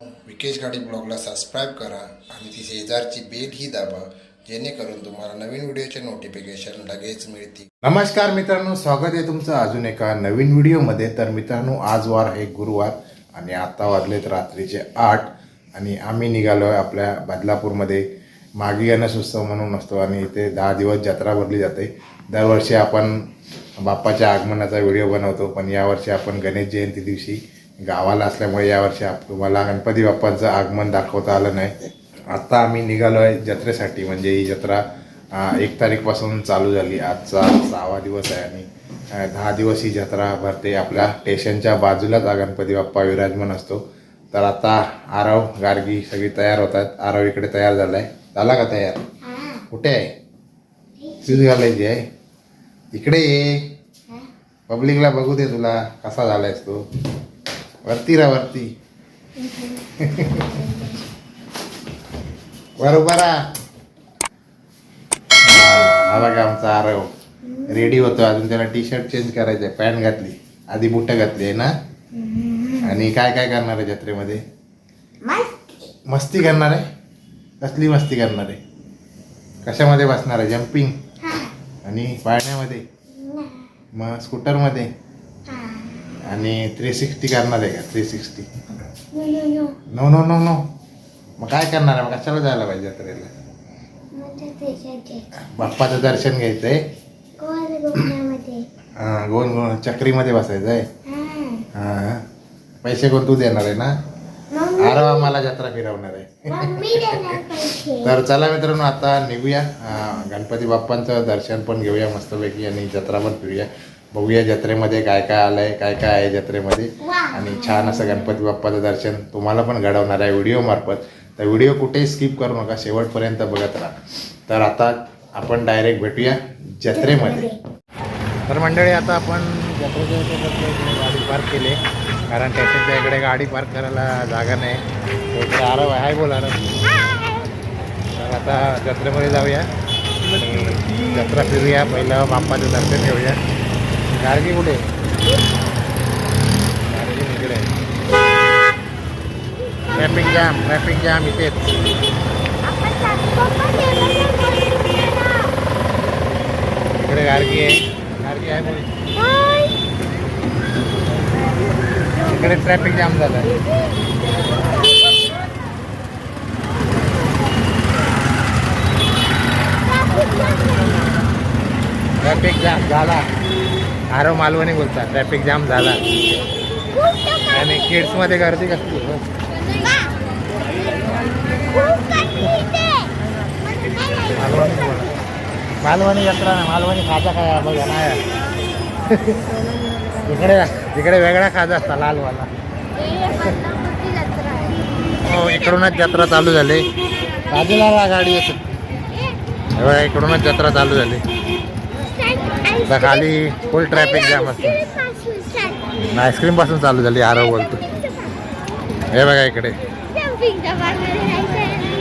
विकेश गाडी ब्लॉगला सबस्क्राईब करा आणि ती शेजारची बेल ही दाबा जेणेकरून तुम्हाला नवीन व्हिडिओचे नोटिफिकेशन लगेच मिळतील. नमस्कार मित्रांनो स्वागत आहे तुमचं अजून एका नवीन व्हिडिओमध्ये. तर मित्रांनो आज वार आहे गुरुवार आणि आता वाजलेत रात्रीचे आठ आणि आम्ही निघालो आहे आपल्या बदलापूरमध्ये. मागी गणेश उत्सव म्हणून असतो आणि इथे दहा दिवस जत्रा भरली जाते. दरवर्षी आपण बाप्पाच्या आगमनाचा व्हिडिओ बनवतो पण यावर्षी आपण गणेश जयंती दिवशी गावाला असल्यामुळे यावर्षी आप तुम्हाला गणपती बाप्पांचं आगमन दाखवता आलं नाही. आत्ता आम्ही निघालो आहे जत्रेसाठी म्हणजे ही जत्रा एक तारीखपासून चालू झाली. आजचा सहावा दिवस आहे आणि दहा दिवस ही जत्रा भरते. आपल्या स्टेशनच्या बाजूलाच गणपती बाप्पा विराजमान असतो. तर आता आरव गार्गी सगळी तयार होतात आरव इकडे तयार झालाय. झाला का तयार? कुठे आहे? शूज घालायची आहे. इकडे ये. पब्लिकला बघू दे तुला कसा झालायस तू. वरती रा वरती. बरोबर हा हा बघा आमचा आरव. रेडी होतो अजून त्याला टी शर्ट चेंज करायचंय. पॅन्ट घातली. आधी बुटं घातली आहे ना? आणि काय काय करणार आहे जत्रेमध्ये? मस्ती. करणार आहे? कसली मस्ती करणार आहे? कशामध्ये बसणार आहे? जम्पिंग आणि पाळण्यामध्ये? मग स्कूटरमध्ये आणि थ्री सिक्स्टी करणार आहे का? Three sixty no no no no मग काय करणार आहे? मग कशाला जायला पाहिजे जत्रेला बाप्पाचं दर्शन घ्यायचंय? हां गोल गोल चक्रीमध्ये बसायचं आहे हां. पैसे कोण तू देणार आहे ना? अरे मला जत्रा फिरवणार आहे. तर चला मित्रांनो आता निघूया. गणपती बाप्पांचं दर्शन पण घेऊया मस्तपैकी आणि जत्रा पण फिरूया. बघूया जत्रेमध्ये काय काय आलंय काय काय आहे जत्रेमध्ये. आणि छान असं गणपती बाप्पाचं दर्शन तुम्हाला पण घडवणार आहे व्हिडिओ मार्फत. तर व्हिडिओ कुठेही स्किप करू नका शेवटपर्यंत बघत राहा. तर आता आपण डायरेक्ट भेटूया जत्रेमध्ये. तर मंडळी आता आपण जत्रेच्या गाडी पार्क केली. कारण स्टेशनच्या इकडे गाडी पार्क करायला जागा नाही. इकडे आरव आहे. बोल तर आता जत्रेमध्ये जाऊया. आणि जत्रा फिरूया. पहिलं बाप्पाचं दर्शन घेऊया. गाडगी कुठे गाडगी इकडे ट्रॅफिक जाम ट्रॅफिक जाम इथेच इकडे गाडगी आहे गाडगी आहे बोल इकडे ट्रॅफिक जाम झालं ट्रॅफिक जाम झाला आरव मालवणी बोलतात. ट्रॅफिक जाम झाला. आणि किड्समध्ये गर्दी कसली? हो? मालवणी बोला. मालवणी जत्रा ना मालवणी खाजा काय बघा नाही इकडे इकडे वेगळा खाजा असता लालवाला. हो इकडूनच जत्रा चालू झाली. बाजूला गाडी येते. हो, इकडूनच जत्रा चालू झाली. आता खाली फुल ट्रॅफिक जाम असतं. आईस्क्रीमपासून चालू झाली आरव बोलतो. हे बघा इकडे.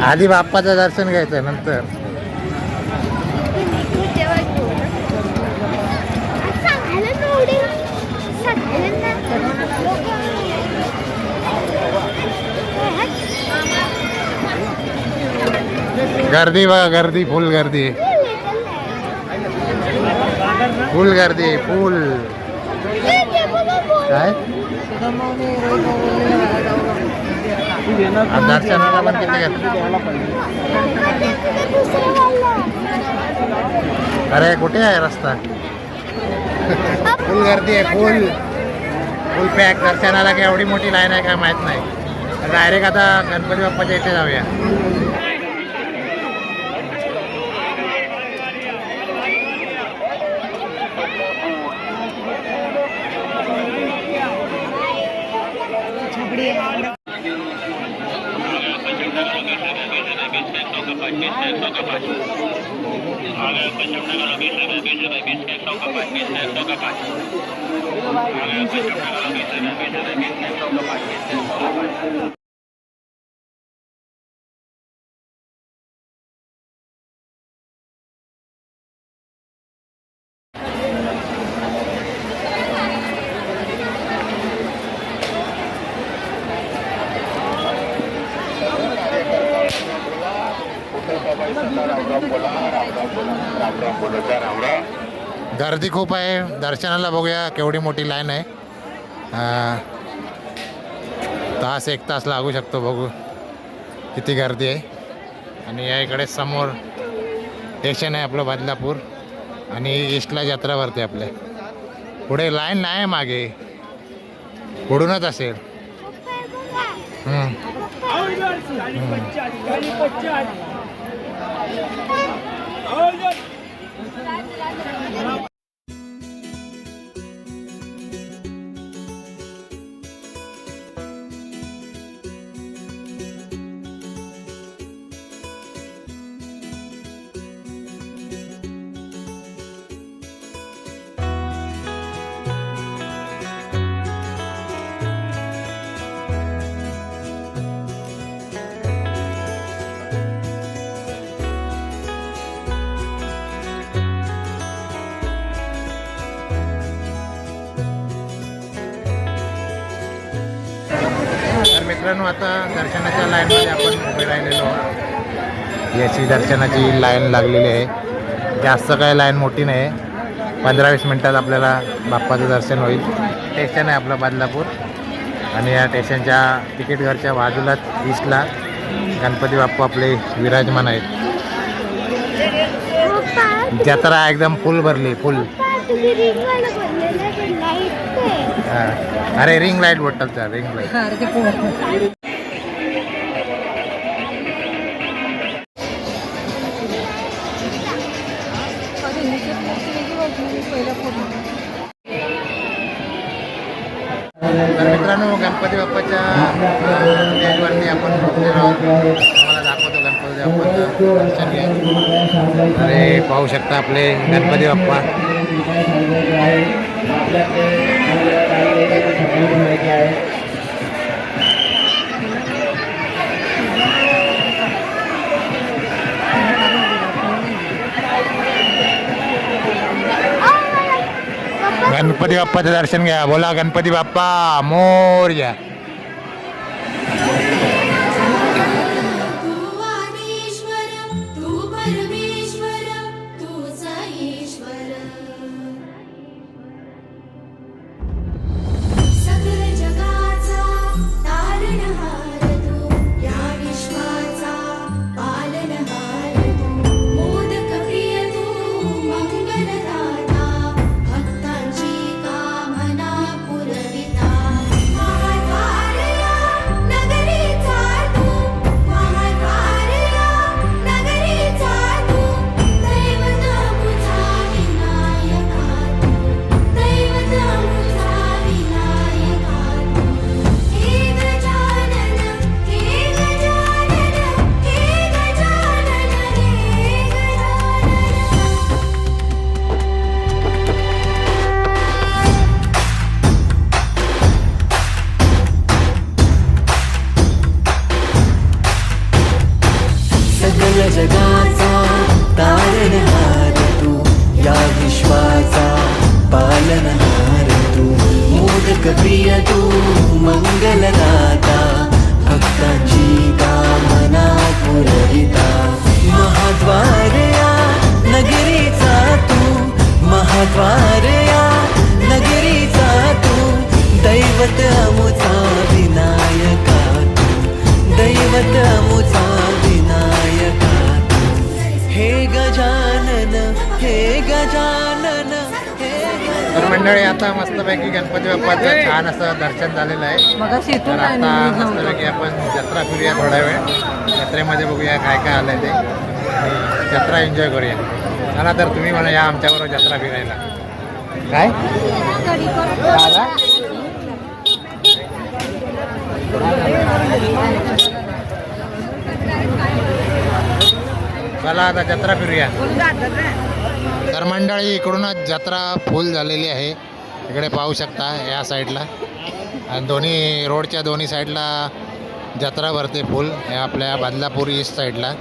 आधी बाप्पाचं दर्शन घ्यायचं नंतर. गर्दी बघा गर्दी फुल गर्दी. फुल गर्दी फुल. काय? दर्शनाला पण किती गर्दी अरे कुठे आहे रस्ता? फुल गर्दी आहे फुल. फुल पॅक. दर्शनाला काय एवढी मोठी लाईन आहे काय माहीत नाही. डायरेक्ट आता गणपती बाप्पाच्या इथे जाऊया. गर्दी खूप आहे. दर्शनाला बघूया केवढी मोठी लाईन आहे. तास एक तास लागू शकतो बघू किती गर्दी आहे. आणि या इकडे समोर स्टेशन आहे आपलं बदलापूर. आणि ईस्टला जत्रा भरते आपल्या पुढे लाईन नाही आहे मागे. पुढूनच असेल. मित्रांनो आता दर्शनाच्या लाईनमध्ये आपण उभे राहिलेलो आहोत. याची दर्शनाची लाईन लागलेली आहे. जास्त काय लाईन मोठी नाही. पंधरा वीस मिनटात आपल्याला बाप्पाचं दर्शन होईल. स्टेशन आहे आपलं बदलापूर. आणि या स्टेशनच्या तिकीट घरच्या बाजूलाच ईस्टला गणपती बाप्पा आपले विराजमान आहेत. जत्रा एकदम फुल भरली फुल. हा. अरे ring light bottle sir ring light पाहू शकता आपले गणपती बाप्पा गणपती बाप्पाचं दर्शन घ्या बोला गणपती बाप्पा मोर्या చేయగలదా मंडळी आता मस्तपैकी गणपती बाप्पाचं छान असं दर्शन झालेलं आहे. तर आता मस्तपैकी आपण जत्रा फिरूया थोडा वेळ. जत्रेमध्ये बघूया काय काय आलंय ते. जत्रा एन्जॉय करूया. चला तर तुम्ही म्हणा या आमच्याबरोबर जत्रा फिरायला. काय? चला आता जत्रा फिरूया. तर मंडळी इकडूनच जत्रा फुल झालेली आहे. इकडे पाहू शकता या साईडला. आणि दोन्ही रोडच्या दोन्ही साईडला जत्रा भरते फुल हे आपल्या बदलापूर ईस्ट साईडला.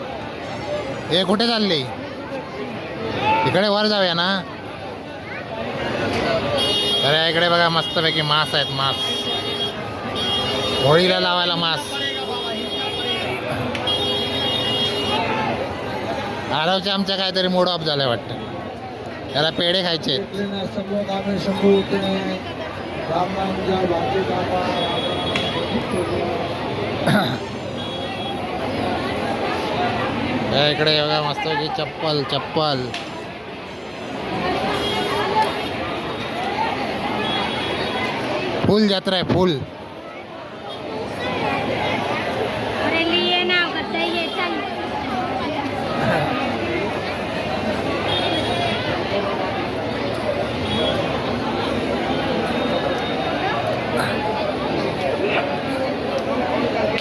हे कुठे चालली? इकडे वर जाऊया ना. तर इकडे बघा मस्तपैकी मास आहेत मास. होळीला लावायला मास. आरवच्या आमच्या काहीतरी मूड ऑफ झाल्या वाटतं. त्याला पेढे खायचे या इकडे बघा मस्त की चप्पल चप्पल. फुल जत्रा आहे फुल अरे लिए ना करता ये चल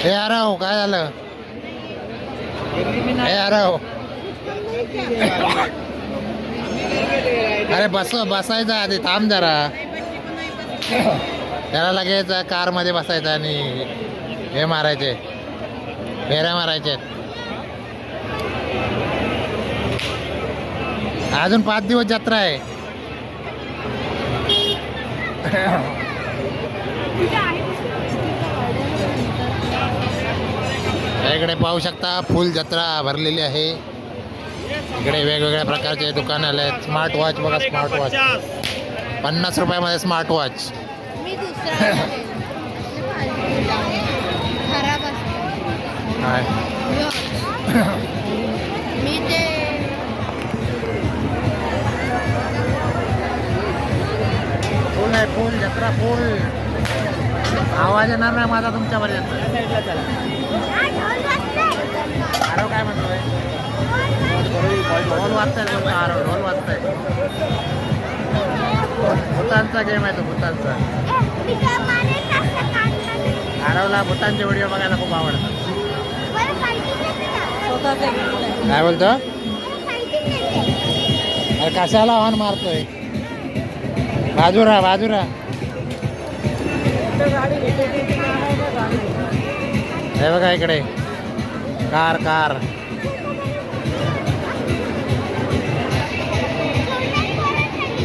हे आराव काय झालं? हे आराव. अरे बस बसायचं आधी थांब जरा. त्याला लगेच कारमध्ये बसायचं आणि हे मारायचे. फेऱ्या मारायचे. अजून पाच दिवस जत्रा आहे. इकडे पाहू शकता फुल जत्रा भरलेली आहे. इकडे वेगवेगळ्या प्रकारचे दुकान आले आहेत. स्मार्ट वॉच बघा स्मार्ट वॉच पन्नास रुपयामध्ये स्मार्ट वॉच फुल आहे फुल जत्रा फुल. आवाज येणार नाही माझा तुमच्यापर्यंत आरव काय म्हणतोय? ढोल वाजताय बोलतो आरव ढोल वाजताय. भूतांचा गेम आहे तो भूतांचा. आरवला भूतांचे व्हिडिओ बघायला खूप आवडतात. काय बोलतो? अरे कशाला हॉर्न मारतोय? बाजूरा बाजूरा हे बघा इकडे. Car car.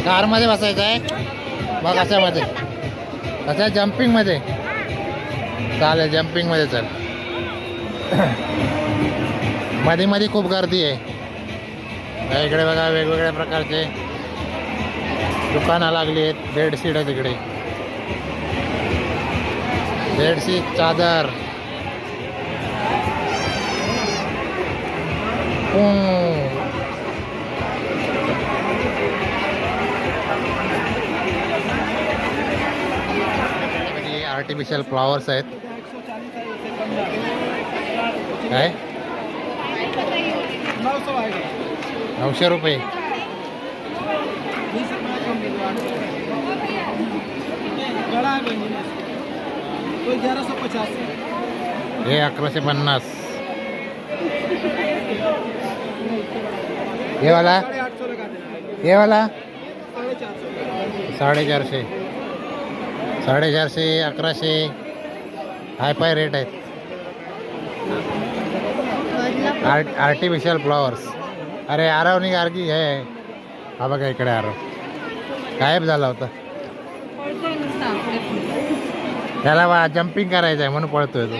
कारमध्ये बसायचं आहे? बघ कशामध्ये. कशा? जम्पिंगमध्ये चालेल जम्पिंगमध्ये चल. मध्ये मध्ये खूप गर्दी आहे. इकडे बघा वेगवेगळ्या प्रकारचे दुकानं लागली आहेत. बेडशीट आहे तिकडे बेडशीट चादर. आर्टिफिशियल फ्लॉवर्स आहेत. काय? नऊशे रुपये. हे अकराशे पन्नास. ये वाला? ये वाला? साडेचारशे. साडेचारशे अकराशे. हाय फाय रेट आहेत. Art artificial flowers. अरे आरवनी गारगी आहे हा बघा इकडे आरव. गायब झाला होता. त्याला बा जम्पिंग करायचं आहे म्हणून पळतोय तो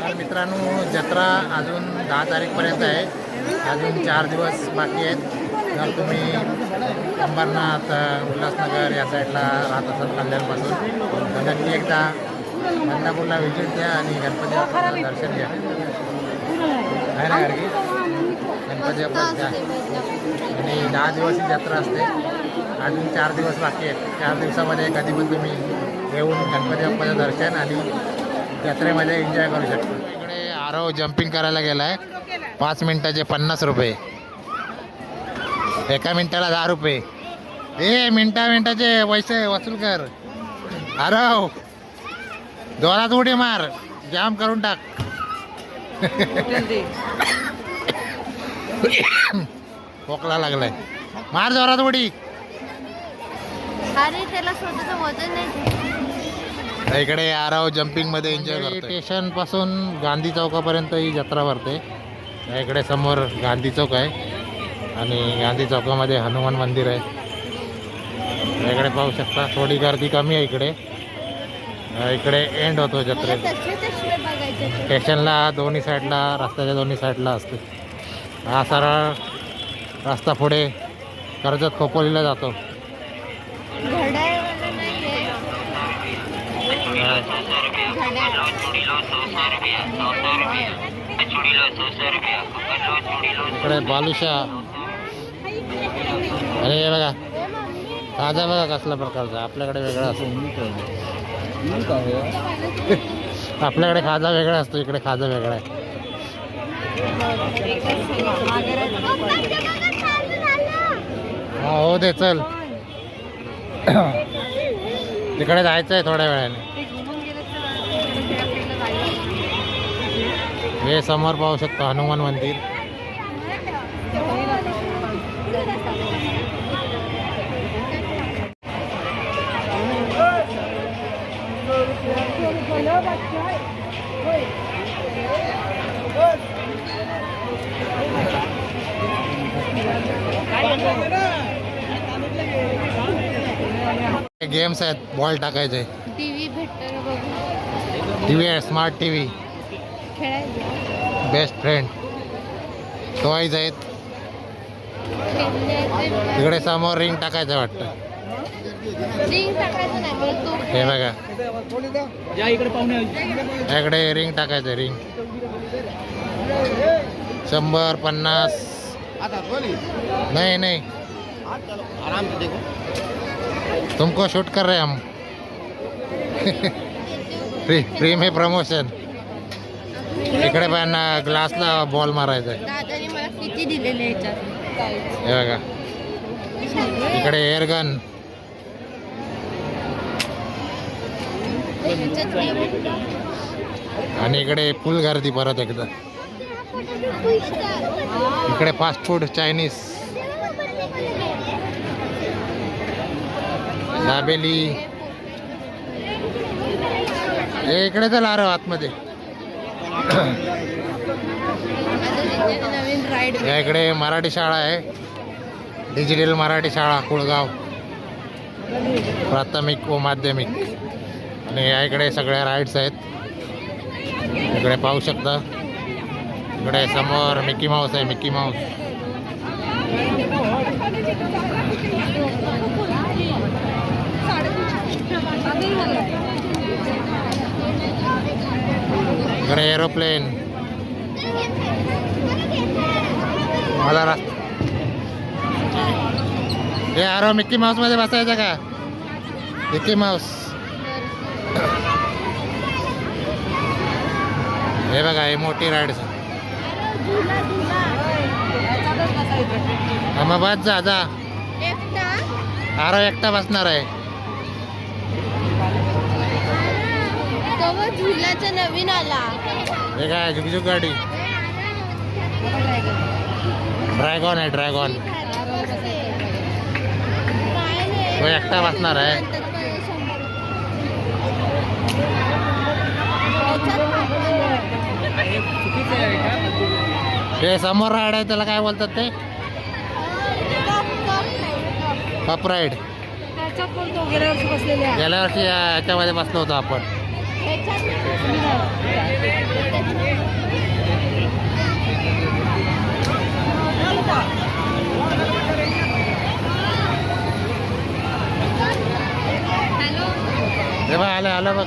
तर मित्रांनो जत्रा अजून दहा तारीखपर्यंत आहे. अजून चार दिवस बाकी आहेत. जर तुम्ही अंबरनाथ उल्हासनगर या साईडला राहत असाल कल्याणपासून तर नक्की एकदा बंदापूरला व्हिजिट द्या आणि गणपती बाप्पाचं दर्शन घ्या. आहे ना गाडगी? गणपती बाप्पा घ्या आणि दहा दिवस ही जत्रा असते. अजून चार दिवस बाकी आहेत. चार दिवसामध्ये कधी पण तुम्ही येऊन गणपती बाप्पाचं दर्शन आणि जत्रेमध्ये एन्जॉय करू शकता. आरव जम्पिंग करायला गेलाय. पाच मिनिटाचे पन्नास रुपये. एका मिनिटाला दहा रुपये. ए मिनटा मिनिटाचे पैसे वसूल कर. आरव जोरात उडी मार. जाम करून टाक. खोकला लागलाय. मार जोरात उडी. अरे त्याला स्वतःचं वजन नाही. इकडे आराव जम्पिंगमध्ये एन्जॉय करतो स्टेशनपासून गांधी चौकापर्यंत ही जत्रा भरते. या इकडे समोर गांधी चौक आहे. आणि गांधी चौकामध्ये हनुमान मंदिर आहे. या इकडे पाहू शकता थोडी गर्दी कमी आहे इकडे. इकडे एंड होतो बघायचे स्टेशनला दोन्ही साईडला रस्त्याच्या दोन्ही साईडला असते. हा सरळ रस्ता पुढे कर्जत खोपोलीला जातो. इकडे बालुशा. अरे हे बघा. ताजा बघा कसल्या प्रकारचा. आपल्याकडे वेगळा असतो. आपल्याकडे खाजा वेगळा असतो इकडे खाजा वेगळा आहे. हा हो दे चल. तिकडे जायचं आहे थोड्या वेळाने. हे समोर पाहू शकतो हनुमान मंदिर. गेम्स आहेत बॉल टाकायचे. टीव्ही भेटतो ना बघू. टी व्ही आहे स्मार्ट टी व्ही खेळायचं बेस्ट फ्रेंड टॉईज आहेत. तिकडे समोर रिंग टाकायचं वाटतं. रिंग टाकायचं नाही हे बघा. इकडे रिंग टाकायचं रिंग शंभर पन्नास. नहीं नहीं. तुमको शूट कर रहे हम. फ्री फ्री में प्रमोशन इकडे पण ग्लासला बॉल मारायचा आहे दादाने मला किती दिलेले ह्याच्यात हे बघा. इकडे एअर गन ह्याच्यात game. आणि इकडे फुल गर्दी परत एकदा. इकडे फास्ट फूड चायनीज दाबेली. हे इकडे चल आरो आतमध्ये आता त्यांच्यात नवीन राईड या इकडे मराठी शाळा आहे. डिजिटल मराठी शाळा कुळगाव. प्राथमिक व माध्यमिक. आणि या इकडे सगळ्या राईड्स आहेत. इकडे पाहू शकता. इकडे समोर मिकी माऊस आहे मिकी माऊस इकडे एरोप्लेन मला रस हे आरो मिक्की माऊसमध्ये बसायचं का? मिक्की माऊस हे बघा हे मोठी राईड मग बस जा आरो एकटा बसणार आहे. झुलाचा नवीन आला. हे काय झुकझुक गाडी? ड्रॅगॉन आहे ड्रॅगॉन तो एकटा बसणार आहे. हे समोर राईड आहे त्याला काय बोलतात ते? कप राईड गेल्या वर्षी याच्यामध्ये बसलो होतो आपण. आलं आलं बघ.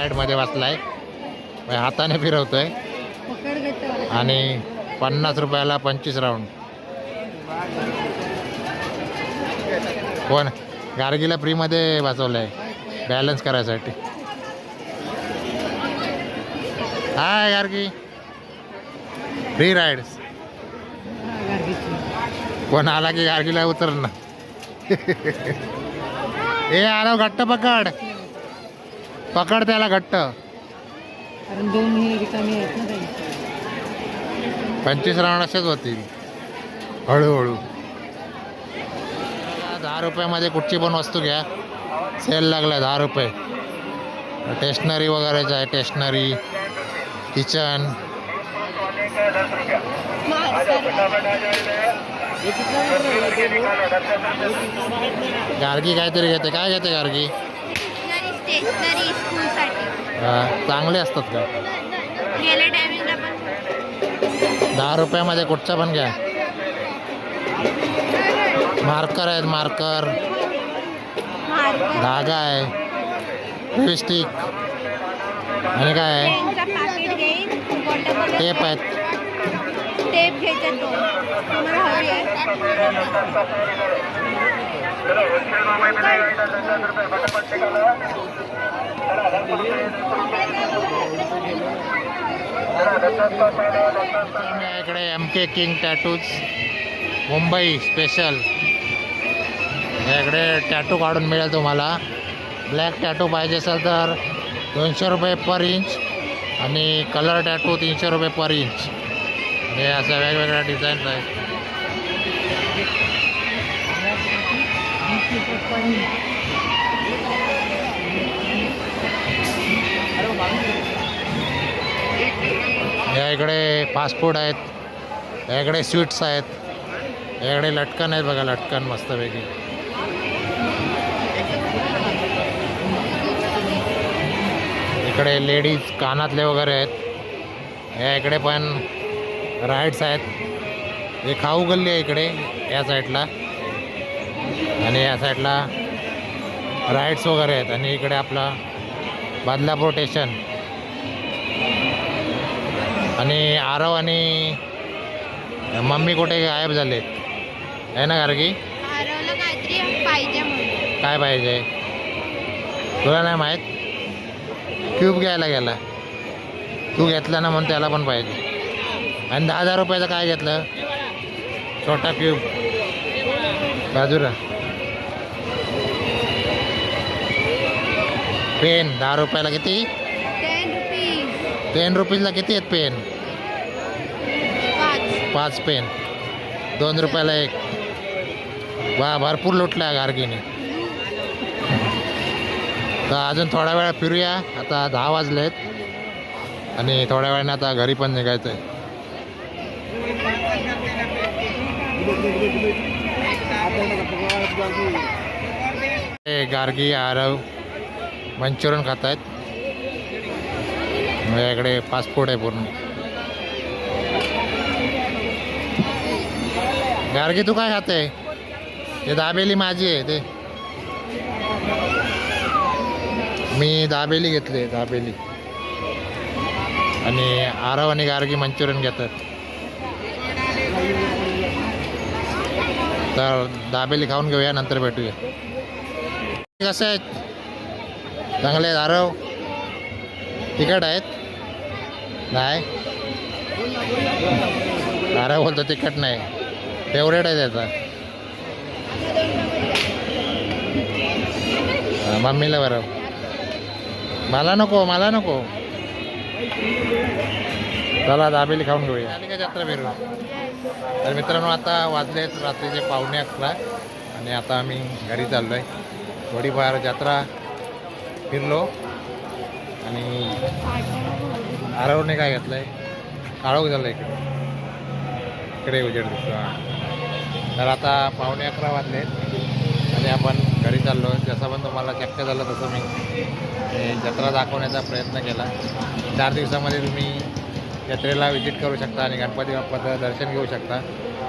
राईडमध्ये बसलाय. हाताने फिरवतोय. आणि पन्नास रुपयाला पंचवीस राऊंड कोण? गार्गीला फ्रीमध्ये वाचवलंय बॅलन्स करायसाठी. हाय गार्गी. फ्री राईड्स कोण आला की गार्गीला उतरणार ए आलो घट्ट पकड. पकड त्याला घट्ट. कारण दोन हे रिकामी आहेत ना त्यांची पंचवीस राऊंड असेच होतील. हळूहळू. दहा रुपयामध्ये कुठची पण वस्तू घ्या. सेल लागला दहा रुपये. टेशनरी वगैरेच आहे टेशनरी किचन. गार्गी काहीतरी घेते. काय घेते गार्गी? स्कूलसाठी हा, चांगले असतात का? गेल्या टायमिंगला पण. दहा रुपयामध्ये कुठचा पण घ्या. मार्कर आहेत मार्कर. मार्कर. धागा आहे. लिपस्टिक. आणि काय? आहे पेनचं पाकिट घेईन. वॉटर टेप आहेत. टेप घ्यायचे दोन तुम्हाला हवी आहे. इकडे M K King tattoos Mumbai special याकडे टॅटू काढून मिळेल तुम्हाला. ब्लॅक टॅटू पाहिजे असेल तर दोनशे रुपये पर इंच आणि कलर टॅटू तीनशे रुपये पर इंच हे असं वेगवेगळ्या डिझाईन्स आहेत या इकडे फास्टफूड आहेत या इकडे स्वीट्स आहेत याकडे लटकन आहेत बघा लटकन मस्तपैकी इकडे लेडीज कानातले वगैरे आहेत या इकडे पण राईड्स आहेत. हे खाऊ गल्ली आहे इकडे या साईडला. आणि या साईडला राईड्स वगैरे आहेत आणि इकडे आपला बदलापूर स्टेशन. आणि आरव आणि मम्मी कुठे गायब झालेत? आहे ना गार्गी? काय पाहिजे? तुला नाही माहीत? क्यूब घ्यायला गेला. तू घेतला ना म्हणून त्याला पण पाहिजे. आणि दहा हजार रुपयाचं काय घेतलं? छोटा क्यूब. बाजूला पेन दहा रुपयाला किती? टेन रुपीज टेन रुपीजला किती आहेत पेन? पाच. पेन. दोन रुपयाला एक. वा भरपूर लुटला गार्गीने. तर अजून थोड्या वेळा फिरूया. आता दहा वाजलेत. आणि थोड्या वेळाने आता घरी पण निघायचं आहे हे गार्गी आरव मंचुरियन खात आहेत इकडे फास्ट आहे पूर्ण. गार्गी तू काय खाते? ते दाबेली माझी आहे ते मी दाबेली घेतली दाबेली. आणि आरव आणि गार्गी मंचुरियन घेतात. तर दाबेली खाऊन घेऊया नंतर भेटूया. कसं आहेत? चांगले आहेत आरव? तिखट आहेत? नाही? आरव बोलतो तिखट नाही. फेवरेट आहे त्याचा. मम्मीला बरं. मला नको मला नको. चला दाबेली खाऊन घेऊया. आली का जत्रा फिरून तर मित्रांनो आता वाजलेत रात्रीचे पाहुणे अकरा आणि आता आम्ही घरी चाललो आहे थोडीफार जत्रा फिरलो आणि आरवने काय घेतलं आहे काळोख झालं आहे इकडे. इकडे उजेड दिसतो हां. तर आता पावणे अकरा वाजले आणि आपण घरी चाललो जसं पण तुम्हाला शक्य झालं तसं मी जत्रा दाखवण्याचा प्रयत्न केला. चार दिवसामध्ये तुम्ही जत्रेला व्हिजिट करू शकता आणि गणपती बाप्पाचं दर्शन घेऊ शकता.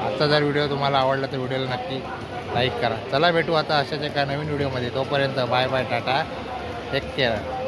आजचा जर व्हिडिओ तुम्हाला आवडला तर व्हिडिओला नक्की लाईक करा. चला भेटू आता अशाच एका नवीन व्हिडिओमध्ये तोपर्यंत bye bye tata. Take care